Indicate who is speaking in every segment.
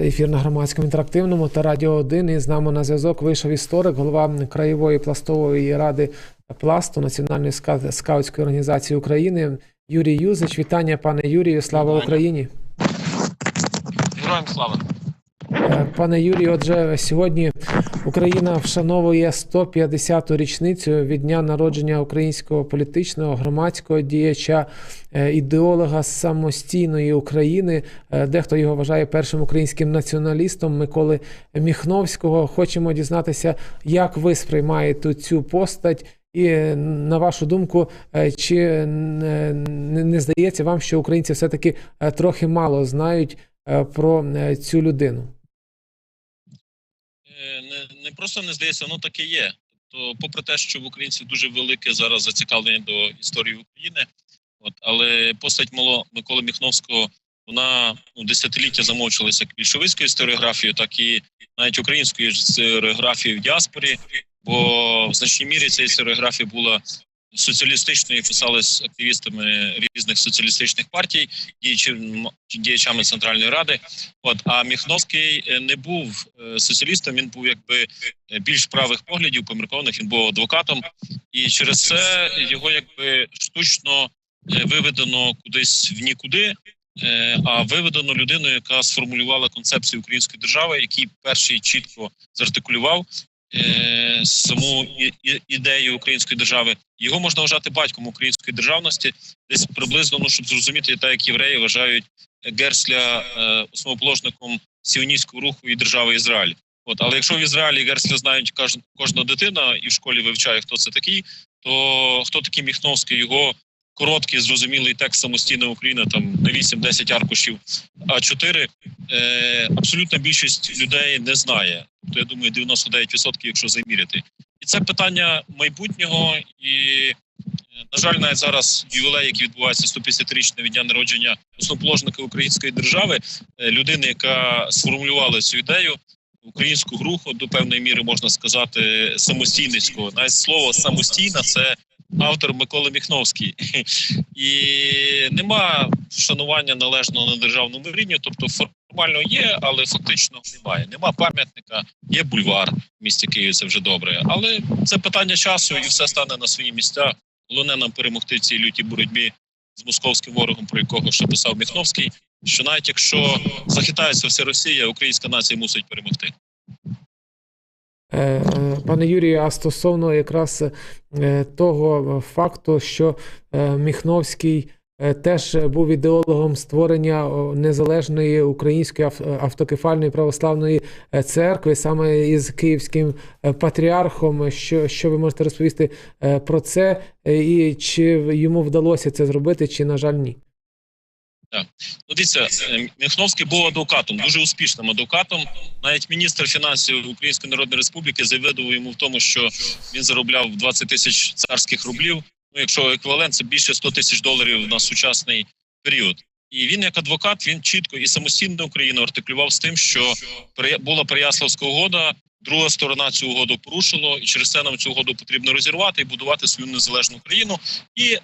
Speaker 1: Це ефір на громадському інтерактивному та радіо 1. І з нами на зв'язок вийшов історик, голова краєвої пластової ради пласту Національної ска- скаутської організації України Юрій Юзич. Вітання, пане Юрію. Слава. Україні!
Speaker 2: Героям слава!
Speaker 1: Пане Юрію, отже, сьогодні Україна вшановує 150-ту річницю від дня народження українського політичного громадського діяча, е, ідеолога самостійної України. Е, Дехто його вважає першим українським націоналістом Миколи Міхновського. Хочемо дізнатися, як ви сприймаєте цю постать. І е, на вашу думку, чи не здається вам, що українці все-таки е, трохи мало знають про цю людину?
Speaker 2: Е, Не, не просто не здається, воно таке є. То, попри те, що в українців дуже велике зараз зацікавлення до історії України, от але постать Мало Миколи Міхновського вона ну, десятиліття замовчилася як більшовицькою історіографією, так і навіть українською історіографією в діаспорі. Бо в значній мірі ця історіографія була соціалістичною, і писалась активістами різних соціалістичних партій, діячами, Центральної Ради. От а Міхновський е, не був е, соціалістом. Він був якби е, більш правих поглядів, поміркованих. Він був адвокатом, і через це його якби штучно виведено кудись в нікуди. А виведено людину, яка сформулювала концепцію української держави, який перший чітко зартикулював е, саму ідею української держави. Його можна вважати батьком української державності, десь приблизно, ну щоб зрозуміти, так як євреї вважають Герсля е, основоположником сіоністського руху і держави Ізраїль. От, але якщо в Ізраїлі Герсля знають кожна дитина і в школі вивчає, хто це такий, то хто такий Міхновський, його короткий, зрозумілий текст самостійна Україна, там на 8-10 аркушів А4, е, абсолютна більшість людей не знає. То я думаю, 99%, якщо заміряти. І це питання майбутнього. І, е, на жаль, навіть зараз ювілей, який відбувається 150-річне від дня народження основоположника української держави, е, людини, яка сформулювала цю ідею. Українську руху до певної міри можна сказати самостійницького. Навіть слово самостійна це автор Миколи Міхновський, і нема вшанування належного на державному рівні. Тобто формально є, але фактично немає. Нема пам'ятника, є бульвар в місті Києві. Це вже добре. Але це питання часу, і все стане на свої місця. Головне нам перемогти в цій лютій боротьбі з московським ворогом, про якого ще писав Міхновський. Що навіть якщо захитається вся Росія, українська нація мусить перемогти.
Speaker 1: Е, Пане Юрію, а стосовно якраз е, того факту, що е, Міхновський теж був ідеологом створення незалежної української ав- автокефальної православної церкви, саме із київським патріархом. Що, що ви можете розповісти про це, і чи йому вдалося це зробити, чи, на жаль, ні?
Speaker 2: Ну, дивіться, е, Міхновський був адвокатом, дуже успішним адвокатом. Навіть міністр фінансів Української Народної Республіки завидував йому в тому, що він заробляв 20 тисяч царських рублів. Ну, якщо еквівалент, це більше 100 тисяч доларів на сучасний період. І він, як адвокат, він чітко і самостійно Україну артикулював з тим, що була Переяславська угода. Друга сторона цю угоду порушила, і через це нам цю угоду потрібно розірвати і будувати свою незалежну країну. І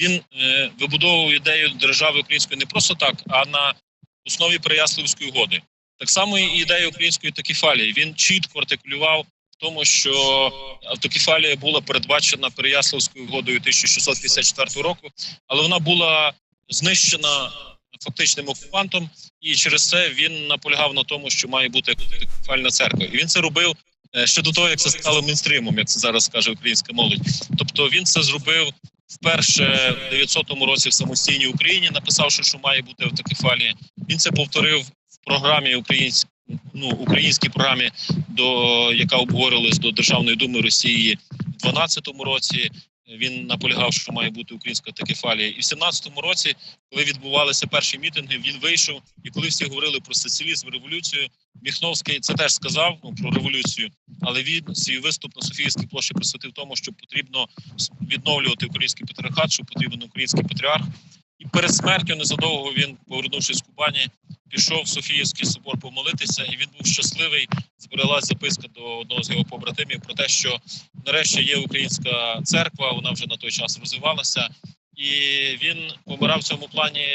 Speaker 2: він е, вибудовував ідею держави української не просто так, а на основі Переяславської угоди. Так само і ідею української такіфалії. Він чітко артикулював в тому, що автокефалія була передбачена Переяславською угодою 1654 року, але вона була знищена фактичним окупантом, і через це він наполягав на тому, що має бути автокефальна церква. І він це робив е, ще до того, як це стало мейнстримом, як це зараз каже українська молодь. Тобто він це зробив вперше в 900 році в самостійній Україні, написавши, що має бути автокефалія. Він це повторив в програмі українській. Ну, українській програмі, до яка обговорилась до Державної думи Росії в 12-му році. Він наполягав, що має бути українська такефалія. І в 17-му році, коли відбувалися перші мітинги, він вийшов. І коли всі говорили про соціалізм, революцію, Міхновський це теж сказав ну, про революцію, але він свій виступ на Софійській площі присвятив тому, що потрібно відновлювати український патріархат, що потрібен український патріарх. І перед смертю незадовго він, повернувшись з Кубані, пішов в Софіївський собор помолитися, і він був щасливий. Збереглась записка до одного з його побратимів про те, що нарешті є українська церква. Вона вже на той час розвивалася, і він помирав в цьому плані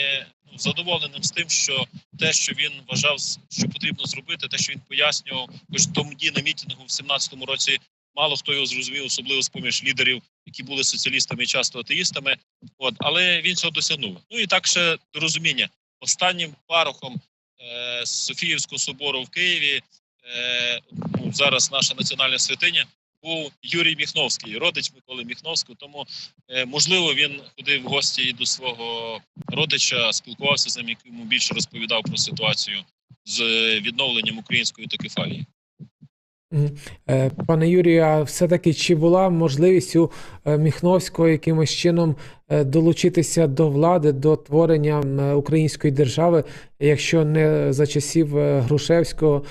Speaker 2: ну, задоволеним з тим, що те, що він вважав, що потрібно зробити, те, що він пояснював, хоч тоді на мітингу в 17-му році мало хто його зрозумів, особливо з поміж лідерів, які були соціалістами часто атеїстами. От, але він цього досягнув. Ну і так ще до розуміння. Останнім парохом е, Софіївського собору в Києві, е, ну, зараз наша національна святиня, був Юрій Міхновський, родич Миколи Міхновського. Тому е, можливо він ходив в гості і до свого родича, спілкувався з ним, який йому більше розповідав про ситуацію з відновленням української токефалії.
Speaker 1: Е, Пане Юрію, а все-таки чи була можливість у е, Міхновського якимось чином е, долучитися до влади, до творення української держави, якщо не за часів Грушевського,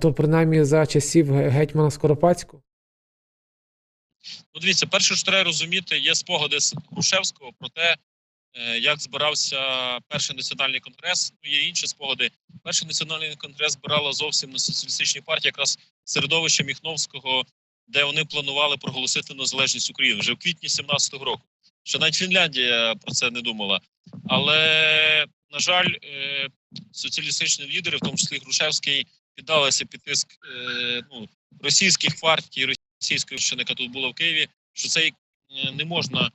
Speaker 1: то принаймні за часів гетьмана Скоропадського?
Speaker 2: Ну, дивіться, перше, що треба розуміти, є спогади з Грушевського про те, як збирався перший національний конгрес. Ну, є інші спогади. Перший національний конгрес збирала зовсім не соціалістичні партії, якраз середовище Міхновського, де вони планували проголосити незалежність України вже в квітні 17-го року. Ще навіть Фінляндія про це не думала. Але, на жаль, е, соціалістичні лідери, в тому числі Грушевський, піддалися під тиск е, ну, російських партій, російської ще яка тут була в Києві, що це е, не можна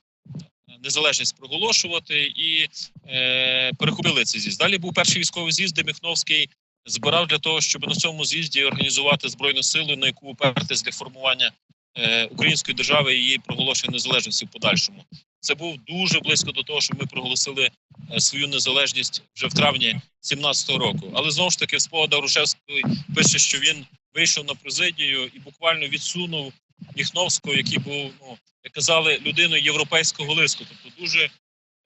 Speaker 2: незалежність проголошувати і е, перехопили цей з'їзд. Далі був перший військовий з'їзд, де Міхновський збирав для того, щоб на цьому з'їзді організувати збройну силу, на яку опертись для формування е, української держави і її проголошення незалежності в подальшому. Це був дуже близько до того, щоб ми проголосили е, свою незалежність вже в травні 17-го року. Але знову ж таки, в спогадах Рушевської пише, що він вийшов на президію і буквально відсунув Міхновського, який був, ну як казали, людиною європейського лиску. Тобто дуже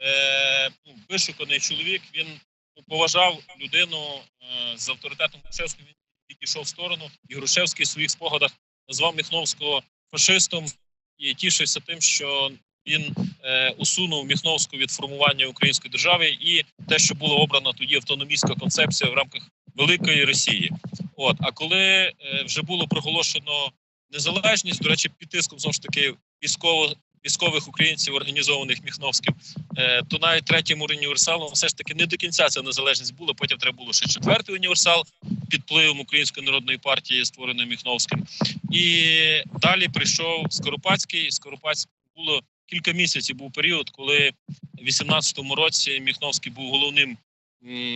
Speaker 2: е, ну, вишуканий чоловік. Він поважав людину е, з авторитетом Грушевського. Він відійшов в сторону, і Грушевський в своїх спогадах назвав Міхновського фашистом і тішився тим, що він е, усунув Міхновську від формування української держави і те, що була обрана тоді автономістська концепція в рамках великої Росії. От а коли е, вже було проголошено незалежність, до речі, під тиском знову ж таки військово військових українців, організованих Міхновським, е, то навіть третім універсалом все ж таки не до кінця ця незалежність була. Потім треба було ще четвертий універсал під впливом Української народної партії, створеної Міхновським. І далі прийшов Скоропадський. Скоропадський було кілька місяців. Був період, коли в 18-му році Міхновський був головним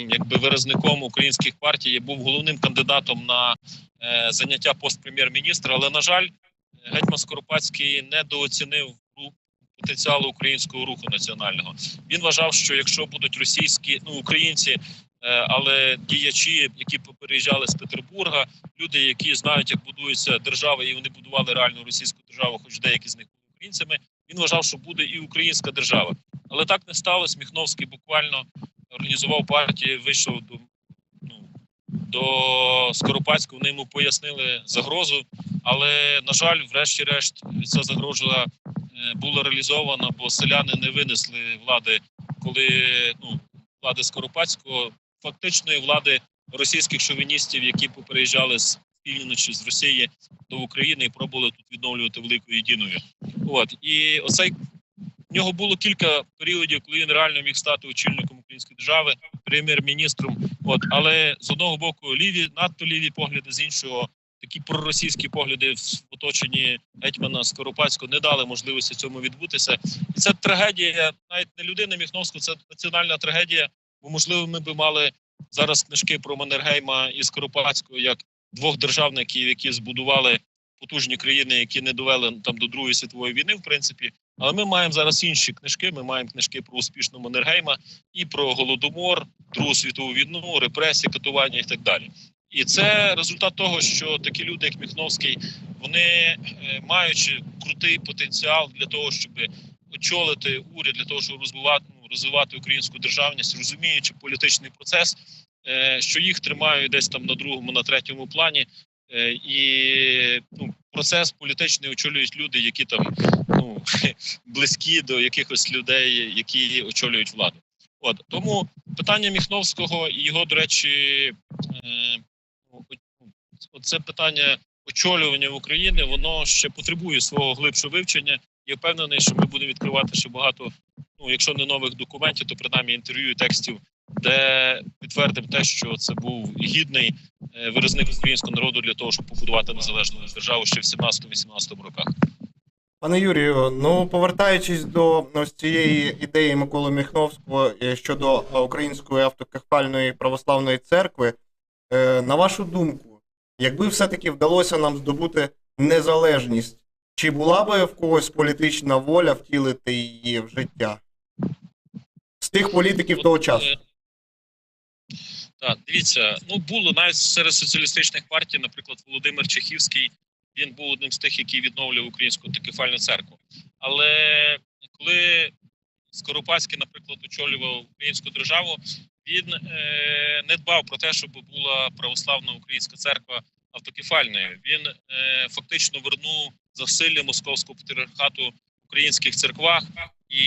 Speaker 2: якби виразником українських партій, був головним кандидатом на е, заняття пост прем'єр-міністра. Але на жаль, гетьман Скоропадський недооцінив потенціалу українського руху національного. Він вважав, що якщо будуть російські ну українці, е, але діячі, які переїжджали з Петербурга, люди, які знають, як будується держава, і вони будували реальну російську державу, хоч деякі з них були українцями. Він вважав, що буде і українська держава. Але так не сталося. Міхновський буквально організував партію, вийшов до ну до Скоропадського. Вони йому пояснили загрозу. Але на жаль, врешті-решт, ця загроза е, була реалізована, бо селяни не винесли влади, коли ну влади Скоропадського, фактичної влади російських шовіністів, які попереїжджали з півночі з Росії до України і пробували тут відновлювати велику єдиною. От і оцей в нього було кілька періодів, коли він реально міг стати очільником української держави, прем'єр-міністром. От але з одного боку ліві, надто ліві погляди, з іншого такі проросійські погляди в оточенні гетьмана Скоропадського не дали можливості цьому відбутися. І це трагедія, навіть не людини Міхновського, це національна трагедія. Бо можливо, ми би мали зараз книжки про Маннергейма і Скоропадського як двох державників, які збудували потужні країни, які не довели там до Другої світової війни, в принципі. Але ми маємо зараз інші книжки. Ми маємо книжки про успішну Маннергейма і про голодомор, Другу світову війну, репресії, катування і так далі. І це результат того, що такі люди, як Міхновський, вони е, маючи крутий потенціал для того, щоб очолити уряд, для того, щоб розвивати, ну, розвивати українську державність, розуміючи політичний процес, е, що їх тримають десь там на другому, на третьому плані, е, і ну, процес політичний очолюють люди, які там ну близькі до якихось людей, які очолюють владу. От тому питання Міхновського і його, до речі, е, це питання очолювання України, воно ще потребує свого глибшого вивчення. Я впевнений, що ми будемо відкривати ще багато, ну якщо не нових документів, то принаймні інтерв'ю і текстів де підтвердив те, що це був гідний е, виразник українського народу для того, щоб побудувати незалежну державу ще в 17-18 роках.
Speaker 3: Пане Юрію, ну повертаючись до ось цієї ідеї Миколи Міхновського е, щодо е, Української автокефальної православної церкви, на вашу думку, якби все-таки вдалося нам здобути незалежність, чи була би в когось політична воля втілити її в життя? З тих політиків того часу.
Speaker 2: Е, Так, дивіться, ну було навіть серед соціалістичних партій, наприклад, Володимир Чехівський, він був одним з тих, який відновлював українську автокефальну церкву. Але коли Скоропадський, наприклад, очолював українську державу, він е, не дбав про те, щоб була православна українська церква автокефальною. Він е, фактично вернув засилля московського патріархату в українських церквах. І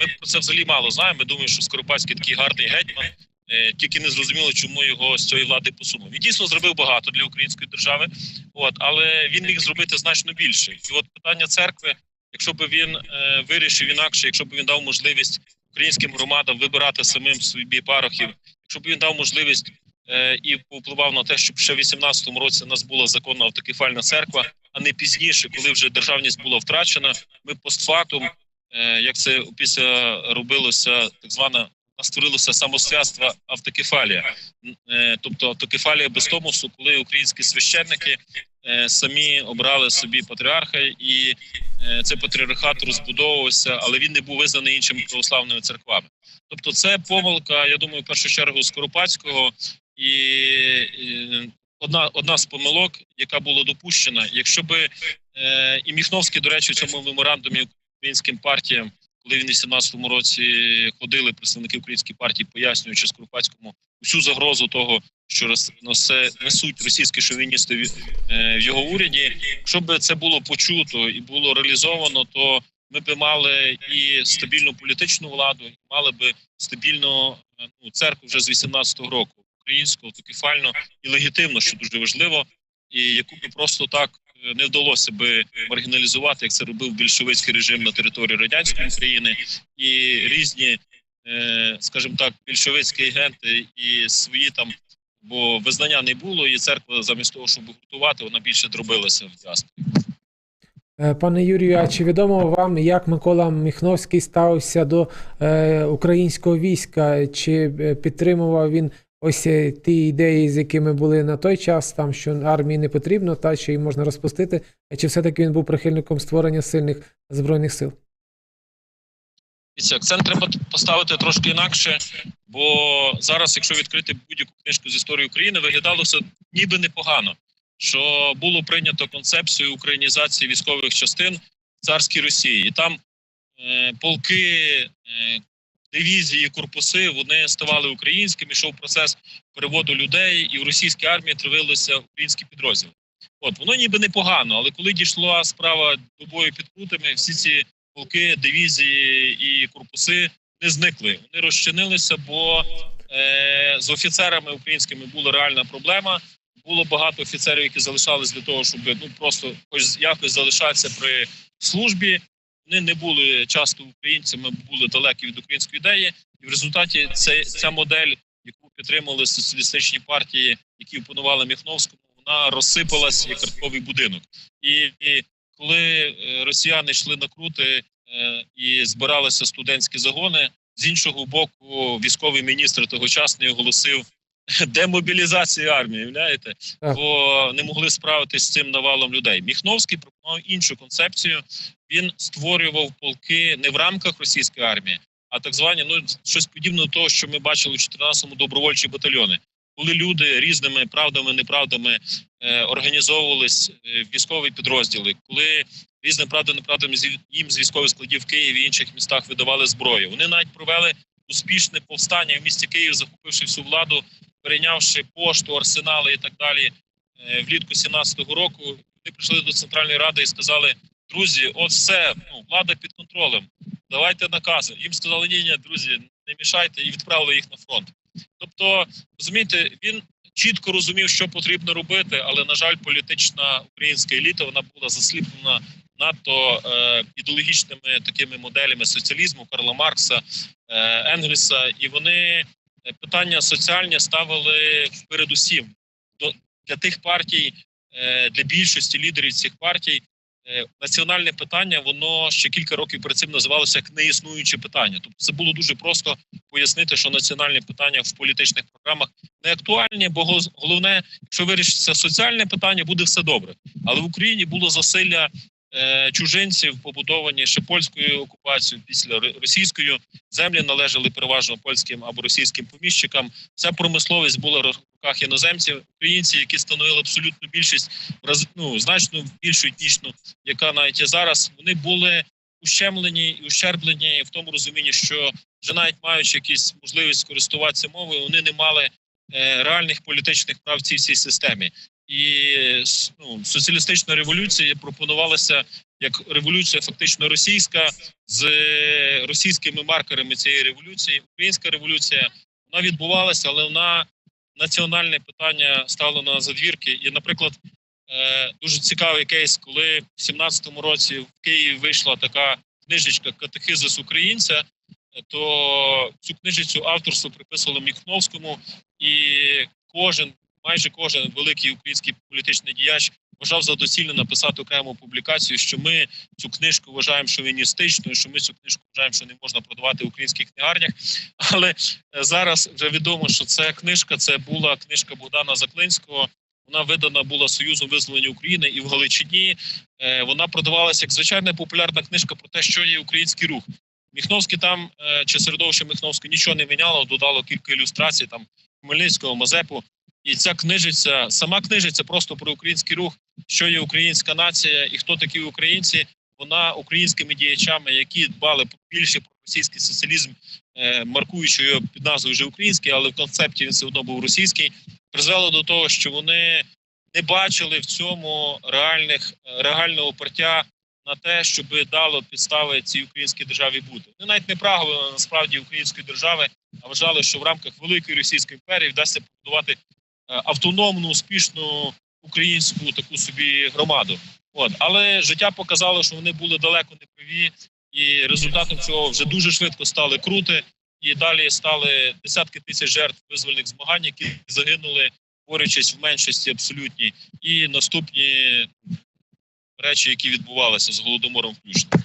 Speaker 2: ми про це взагалі мало знаємо. Ми думаємо, що Скоропадський такий гарний гетьман, е, тільки не зрозуміло, чому його з цієї влади посунув. Він дійсно зробив багато для української держави, от але він міг зробити значно більше. І от питання церкви, якщо б він е, вирішив інакше, якщо б він дав можливість українським громадам вибирати самим собі парохів, якщо б він дав можливість е, і повпливав на те, щоб ще в 18-му році у нас була законна автокефальна церква, а не пізніше, коли вже державність була втрачена, ми постфактум, е, як це після робилося, так звана створилося самосвятство автокефалія, Е, тобто автокефалія без томосу, коли українські священники самі обрали собі патріарха, і е, цей патріархат розбудовувався, але він не був визнаний іншими православними церквами. Тобто, це помилка, я думаю, в першу чергу Скоропадського і, одна, одна з помилок, яка була допущена. Якщо би е, і Міхновський, до речі, в цьому меморандумі українським партіям, коли він в 18-му році ходили представники української партії, пояснюючи Скоропадському усю загрозу того, що розносе несуть російські шовіністи в, е, в його уряді. Якщо б це було почуто і було реалізовано, то ми б мали і стабільну політичну владу, і мали б стабільну е, ну, церкву вже з 18-го року, українську, автокефальну і легітимну, що дуже важливо, і яку би просто так е, не вдалося би маргіналізувати, як це робив більшовицький режим на території радянської України, і різні, скажімо так, більшовицькі агенти і свої там. Бо визнання не було, і церква замість того, щоб гуртувати, вона більше дробилася в діаспорі.
Speaker 1: Е, Пане Юрію, а чи відомо вам, як Микола Міхновський ставився до е, українського війська? Чи е, підтримував він ось е, ті ідеї, з якими були на той час, там що армії не потрібно, та що її можна розпустити? Чи все-таки він був прихильником створення сильних збройних сил?
Speaker 2: Акцент треба поставити трошки інакше, бо зараз, якщо відкрити будь-яку книжку з історії України, виглядало все ніби непогано. Що було прийнято концепцію українізації військових частин в царській Росії, і там е, полки, е, дивізії, корпуси вони ставали українськими. Йшов процес переводу людей, і в російській армії тривилися українські підрозділи. От воно ніби непогано, але коли дійшла справа до бою під Крутами, всі ці полки, дивізії і корпуси не зникли. Вони розчинилися, бо е, з офіцерами українськими була реальна проблема. Було багато офіцерів, які залишались для того, щоб ну просто хоч якось залишатися при службі. Вони не були часто українцями, були далекі від української ідеї, і в результаті це, ця модель, яку підтримували соціалістичні партії, які опонували Міхновському, вона розсипалась як картковий будинок. І, і коли е, росіяни йшли на крути е, і збиралися студентські загони, з іншого боку, військовий міністр тогочасний оголосив демобілізацію армії. Уявляєте?
Speaker 1: Так.
Speaker 2: бо не могли справитися з цим навалом людей. Міхновський пропонував іншу концепцію. Він створював полки не в рамках російської армії, а так звані ну щось подібне до того, що ми бачили у 14-му добровольчі батальйони, коли люди різними правдами, неправдами е, організовувались е, в військові підрозділи, коли різними правдами, неправдами їм з військових складів в і інших містах видавали зброю. Вони навіть провели успішне повстання в місті Київ, захопивши всю владу, перейнявши пошту, арсенали і так далі е, влітку 17-го року. Вони прийшли до центральної ради і сказали: друзі, от все, ну влада під контролем. Давайте накази. Їм сказали, ні, ні, друзі, не мішайте, і відправили їх на фронт. Тобто, розумієте, він чітко розумів, що потрібно робити, але на жаль, політична українська еліта вона була засліплена надто е, ідеологічними такими моделями соціалізму Карла Маркса, е, Енгельса, і вони е, питання соціальні ставили передусім до для тих партій, е, для більшості лідерів цих партій. Е, Національне питання воно ще кілька років перед цим називалося як неіснуюче питання. Тобто це було дуже просто пояснити, що національні питання в політичних програмах не актуальні, бо гол- головне, якщо вирішиться соціальне питання, буде все добре. Але в Україні було засилля чужинців, побудовані ще польською окупацією після ро- російською. Землі належали переважно польським або російським поміщикам. Вся промисловість була в руках іноземців, українці, які становили абсолютну більшість, ну, значно більшу етнічну, яка навіть є зараз. Вони були ущемлені і ущерблені в тому розумінні, що вже навіть маючи якісь можливість користуватися мовою, вони не мали е, реальних політичних прав в цій всій системі. І ну, соціалістична революція пропонувалася як революція фактично російська з е, російськими маркерами цієї революції. Українська революція вона відбувалася, але вона національне питання стало на задвірки. І, наприклад, е, дуже цікавий кейс, коли в 17-му році в Києві вийшла така книжечка Катехизис українця, то цю книжицю авторство приписували Міхновському, і кожен, майже кожен великий український політичний діяч вважав за доцільне написати окрему публікацію, що ми цю книжку вважаємо шовіністичною, що ми цю книжку вважаємо, що не можна продавати в українських книгарнях. Але е, зараз вже відомо, що ця книжка це була книжка Богдана Заклинського. Вона видана була Союзом визволення України і в Галичині. Е, Вона продавалася як звичайна популярна книжка про те, що є український рух. Міхновський там е, чи середовище Міхновського нічого не міняло, додало кілька ілюстрацій там Хмельницького, Мазепу. І ця книжиця, сама книжиця просто про український рух, що є українська нація і хто такі українці. Вона українськими діячами, які дбали більше про російський соціалізм, е, маркуючи його під назвою вже український, але в концепті він все одно був російський, призвело до того, що вони не бачили в цьому реальних е, реального партя на те, щоб дало підстави цій українській державі бути. Вони навіть не прагнули насправді української держави, а вважали, що в рамках великої російської імперії вдасться побудувати автономну, успішну українську таку собі громаду. От але життя показало, що вони були далеко не праві, і результатом цього вже дуже швидко стали крути, і далі стали десятки тисяч жертв визвольних змагань, які загинули, борючись в меншості абсолютній, і наступні речі, які відбувалися з голодомором, включно.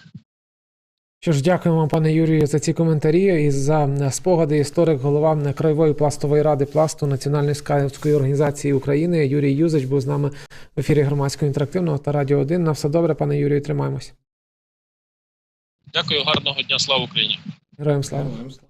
Speaker 1: Що ж, дякуємо вам, пане Юрію, за ці коментарі і за е, спогади. Історик, голова краєвої пластової ради пласту Національної скаутської організації України Юрій Юзич був з нами в ефірі громадського інтерактивного та радіо 1. На все добре, пане Юрію, тримаємось.
Speaker 2: Дякую, гарного дня, слава Україні.
Speaker 1: Героям слава.
Speaker 3: Героям слава.